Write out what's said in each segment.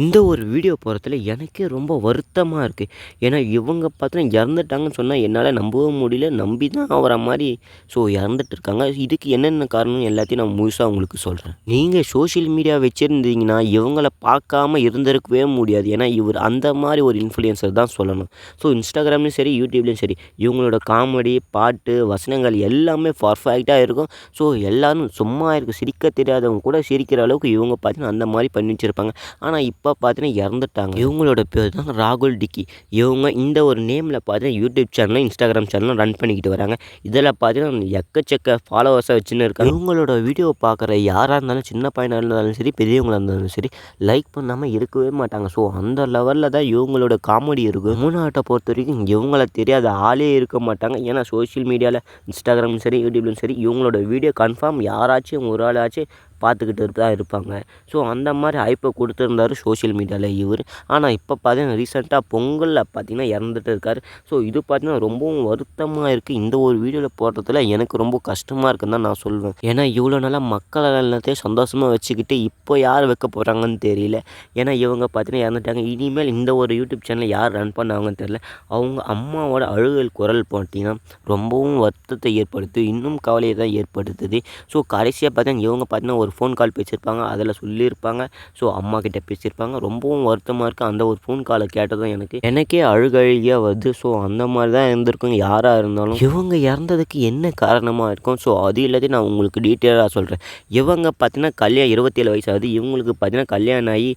இந்த ஒரு வீடியோ போகிறதுல எனக்கே ரொம்ப வருத்தமாக இருக்குது ஏன்னா இவங்க பார்த்தீங்கன்னா இறந்துட்டாங்கன்னு சொன்னால் என்னால் நம்பவும் முடியல. நம்பி தான் அவரை மாதிரி ஸோ இறந்துட்டு இருக்காங்க. இதுக்கு என்னென்ன காரணம் எல்லாத்தையும் நான் முழுசாக உங்களுக்கு சொல்கிறேன் நீங்கள் சோஷியல் மீடியா வச்சுருந்தீங்கன்னா இவங்கள பார்க்காம இருந்திருக்கவே முடியாது. ஏன்னா இவர் அந்த மாதிரி ஒரு இன்ஃப்ளூயன்சர் தான் சொல்லணும். ஸோ இன்ஸ்டாகிராம்லேயும் சரி யூடியூப்லேயும் சரி இவங்களோட காமெடி பாட்டு வசனங்கள் எல்லாமே பர்ஃபெக்டாக இருக்கும். ஸோ எல்லோரும் சும்மா இருக்க சிரிக்க தெரியாதவங்க கூட சிரிக்கிற அளவுக்கு இவங்க பார்த்தீங்கன்னா அந்த மாதிரி பண்ணி வச்சுருப்பாங்க. ஆனால் அப்பா பார்த்தீங்கன்னா இறந்துட்டாங்க. இவங்களோட பேர் தான் ராகுல் டிக்கி. இவங்க இந்த ஒரு நேமில் பார்த்தீங்கன்னா யூடியூப் சேனலும் இன்ஸ்டாகிராம் சேனலும் ரன் பண்ணிக்கிட்டு வராங்க. இதில் பார்த்தீங்கன்னா எக்கச்சக்க ஃபாலோவர்ஸாக வச்சுன்னு இருக்காங்க. இவங்களோட வீடியோ பார்க்குற யாராக இருந்தாலும் சின்ன பையனாக இருந்தாலும் சரி பெரியவங்களாக இருந்தாலும் சரி லைக் பண்ணாமல் இருக்கவே மாட்டாங்க. ஸோ அந்த லெவலில் தான் இவங்களோட காமெடி இருக்கும் மூணாட்டை பொறுத்த வரைக்கும் இவங்கள தெரியாத ஆளே இருக்க மாட்டாங்க. ஏன்னா சோஷியல் மீடியாவில் இன்ஸ்டாகிராமும் சரி யூடியூப்லையும் சரி இவங்களோட வீடியோ கன்ஃபார்ம் யாராச்சும் ஒரு ஆளாச்சும் பார்த்துக்கிட்டு தான் இருப்பாங்க. ஸோ அந்த மாதிரி ஹைப்பை கொடுத்துருந்தாரு சோஷியல் மீடியாவில் இவர். ஆனால் இப்போ பார்த்தீங்கன்னா ரீசெண்டாக பொங்கலில் பார்த்தீங்கன்னா இறந்துட்டு இருக்கார். ஸோ இது பார்த்தீங்கன்னா ரொம்பவும் வருத்தமாக இருக்குது இந்த ஒரு வீடியோவில் போடுறதுல எனக்கு ரொம்ப கஷ்டமாக இருக்குன்னு தான் நான் சொல்வேன். ஏன்னா இவ்வளோ நாளாக மக்கள் எல்லாத்தையும் சந்தோஷமாக வச்சுக்கிட்டு இப்போ யார் வைக்க போகிறாங்கன்னு தெரியல. ஏன்னா இவங்க பார்த்தீங்கன்னா இறந்துட்டாங்க. இனிமேல் இந்த ஒரு யூடியூப் சேனலை யார் ரன் பண்ணாங்கன்னு தெரியல. அவங்க அம்மாவோட அழுகல் குரல் பார்த்தீங்கன்னா ரொம்பவும் வருத்தத்தை ஏற்படுத்து இன்னும் கவலையை தான் ஏற்படுத்துது. ஸோ கடைசியாக பார்த்தீங்கன்னா இவங்க பார்த்தீங்கன்னா ஒரு ஃபோன் கால் பேசியிருப்பாங்க அதில் சொல்லியிருப்பாங்க. ஸோ அம்மா கிட்டே பேசியிருப்பாங்க. ரொம்பவும் வருத்தமாக இருக்குது அந்த ஒரு ஃபோன் காலை கேட்டதும் எனக்கு எனக்கே அழுகழுகியாக வருது. ஸோ அந்த மாதிரி தான் இருந்திருக்கும். யாராக இருந்தாலும் இவங்க இறந்ததுக்கு என்ன காரணமாக இருக்கும்? ஸோ அது இல்லாதே நான் உங்களுக்கு டீட்டெயிலாக சொல்கிறேன் இவங்க பார்த்தீங்கன்னா கல்யாணம் இருபத்தேழு வயசு ஆகுது இவங்களுக்கு பார்த்தீங்கன்னா கல்யாணம் ஆகி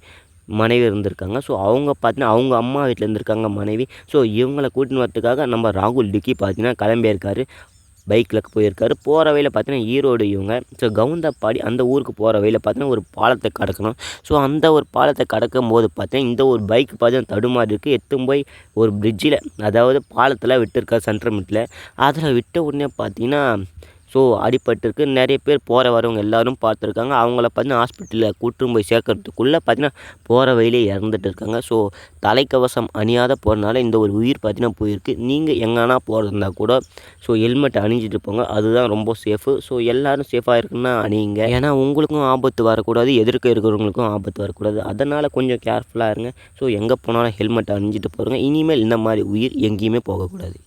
மனைவி இருந்திருக்காங்க. ஸோ அவங்க பார்த்தீங்கன்னா அவங்க அம்மா வீட்டில் இருந்திருக்காங்க மனைவி. ஸோ இவங்களை கூட்டின்னு வரதுக்காக நம்ம ராகுல் டிக்கி பார்த்தீங்கன்னா கிளம்பியிருக்காரு. பைக்கில் போயிருக்காரு. போகிற வழியில் பார்த்தீங்கன்னா ஈரோடு இவங்க. ஸோ கவுந்தப்பாடி அந்த ஊருக்கு போகிற வழியில் பார்த்தீங்கன்னா ஒரு பாலத்தை கடக்கணும். ஸோ அந்த ஒரு பாலத்தை கடக்கும் போது பார்த்தீங்கன்னா இந்த ஒரு பைக் பார்த்தீங்கன்னா தடுமாறி இருக்குது எத்தும் போய் ஒரு பிரிட்ஜில் அதாவது பாலத்தில் விட்டுருக்காரு சென்ட்ரல் மிட்டில் அதில் விட்ட உடனே பார்த்தீங்கன்னா ஸோ அடிபட்டிருக்கு. நிறைய பேர் போகிற வரவங்க எல்லோரும் பார்த்துருக்காங்க. அவங்கள பார்த்தீங்கன்னா ஹாஸ்பிட்டலில் கூட்டும் போய் சேர்க்கறதுக்குள்ளே பார்த்தீங்கன்னா போகிற வழியிலே இறந்துட்டு இருக்காங்க. ஸோ தலைக்கவசம் அணியாத போகிறனால இந்த ஒரு உயிர் பார்த்தீங்கன்னா போயிருக்கு. நீங்கள் எங்கன்னா போகிறதா கூட ஸோ ஹெல்மெட் அணிஞ்சிட்டு போங்க. அதுதான் ரொம்ப சேஃபு ஸோ எல்லோரும் சேஃபாக இருக்குன்னா அணியுங்க. ஏன்னா உங்களுக்கும் ஆபத்து வரக்கூடாது. எதிர்க்க இருக்கிறவங்களுக்கும் ஆபத்து வரக்கூடாது. அதனால் கொஞ்சம் கேர்ஃபுல்லாக இருங்க. ஸோ எங்கே போனாலும் ஹெல்மெட் அணிஞ்சிட்டு போகிறோங்க இனிமேல் இந்த மாதிரி உயிர் எங்கேயுமே போகக்கூடாது.